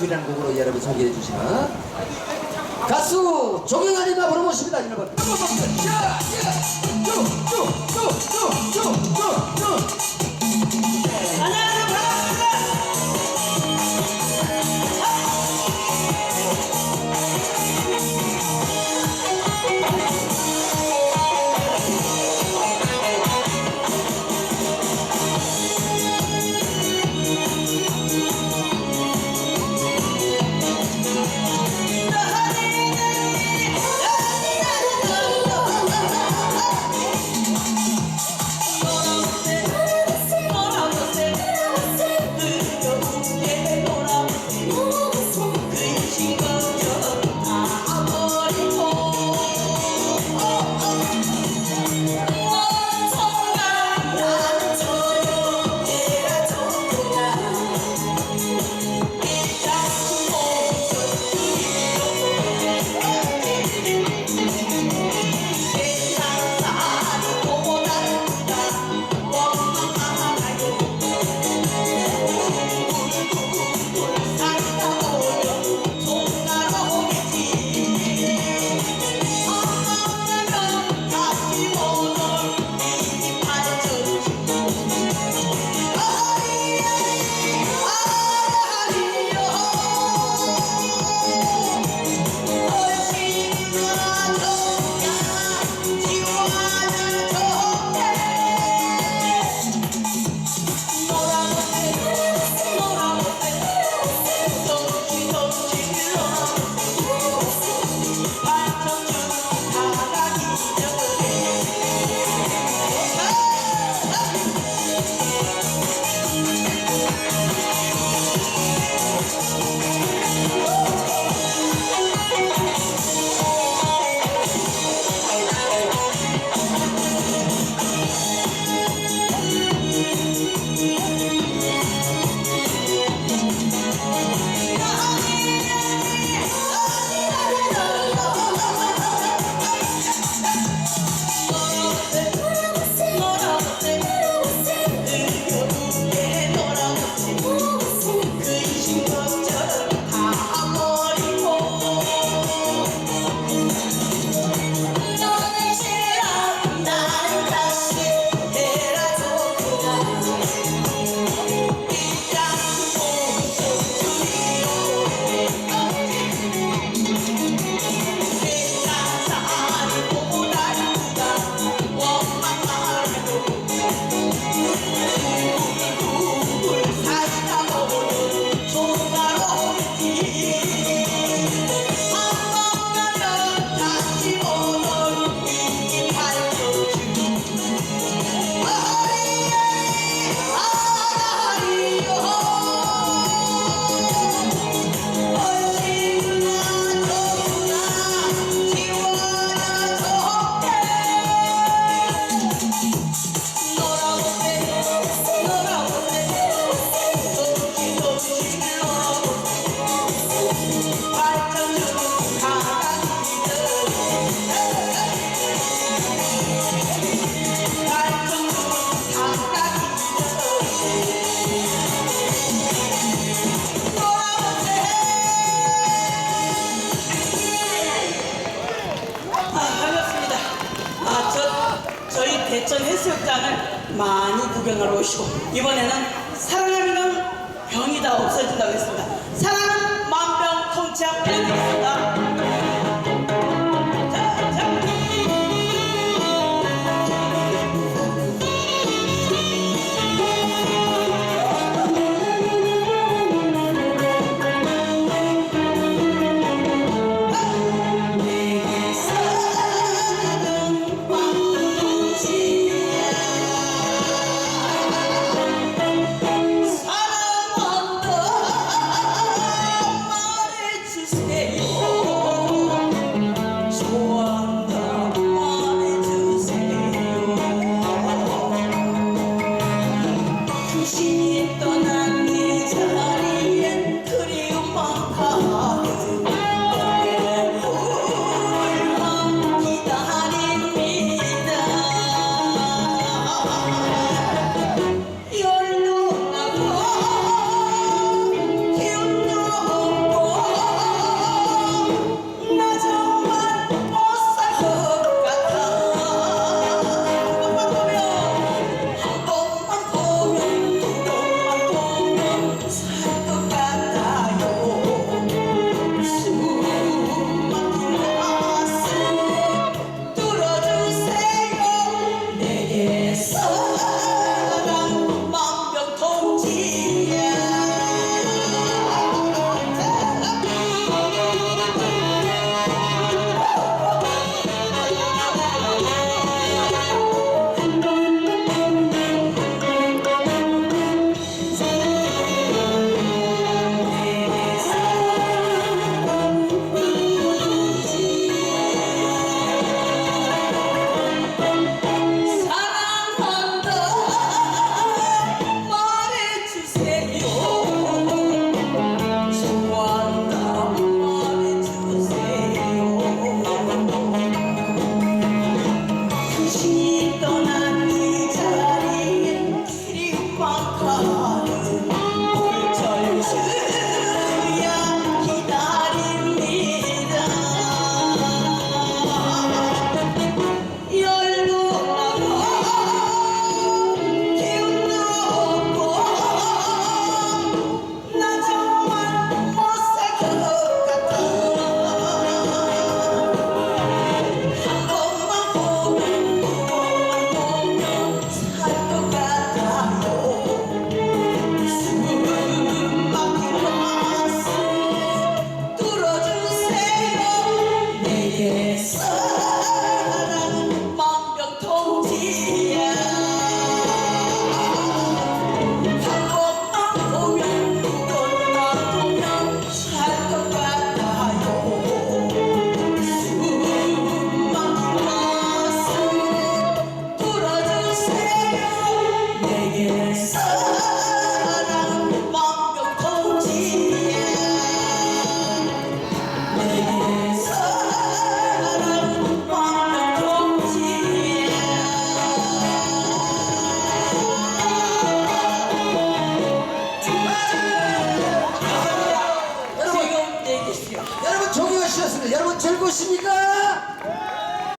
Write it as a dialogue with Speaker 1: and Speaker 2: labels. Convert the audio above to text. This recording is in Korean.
Speaker 1: 둘이라는 곡으로 여러분 소개해 주시는 가수 조경아님과 부르 모십니다 여러분. 샤샤쭈쭈쭈쭈쭈쭈
Speaker 2: 대천 해수욕장을 많이 구경하러 오시고 이번에는 사랑하는 병이 다 없어진다고 했습니다. 사랑은 만병통치약